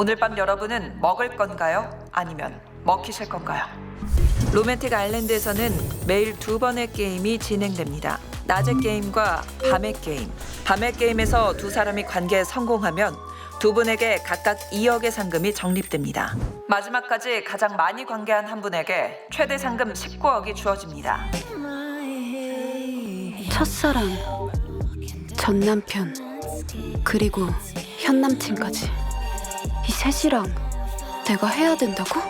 오늘 밤 여러분은 먹을 건가요? 아니면 먹히실 건가요? 로맨틱 아일랜드에서는 매일 두 번의 게임이 진행됩니다. 낮의 게임과 밤의 게임. 밤의 게임에서 두 사람이 관계에 성공하면 두 분에게 각각 2억의 상금이 적립됩니다. 마지막까지 가장 많이 관계한 한 분에게 최대 상금 19억이 주어집니다. 첫사랑, 전 남편, 그리고 현 남친까지 이 셋이랑 내가 해야 된다고?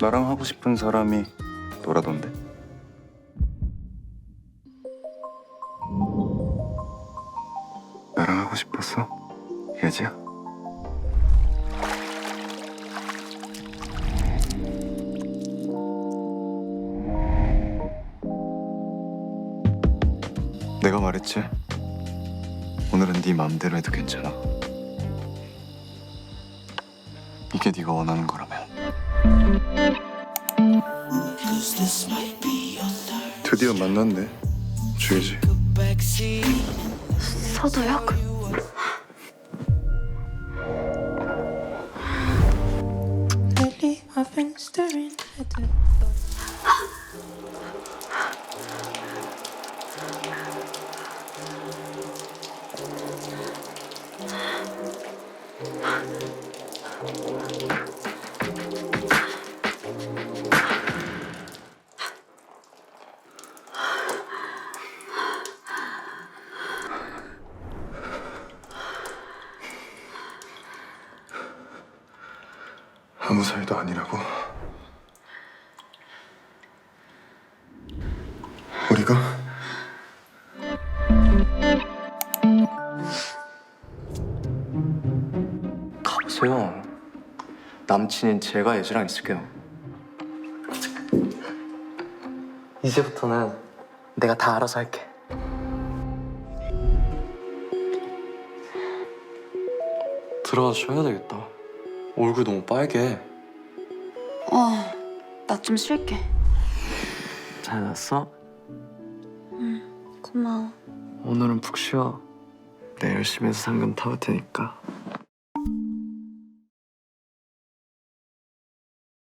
나랑 하고 싶은 사람이 노라던데. 나랑 하고 싶었어? 예지야? 내가 말했지. 오늘은 네 마음대로 해도 괜찮아. 이게 네가 원하는 거라면. 드디어 만났네. 주희지. 서도혁? Lately, I've been staring at the 아무 사이도 아니라고. 우리가 가보세요. 남친인 제가 예지랑 있을게요. 이제부터는 내가 다 알아서 할게. 들어가서 쉬어야 되겠다. 얼굴 너무 빨개. 어, 나 좀 쉴게. 잘 났어? 고마워. 오늘은 푹 쉬어. 내일 열심히 해서 상금 타올 테니까.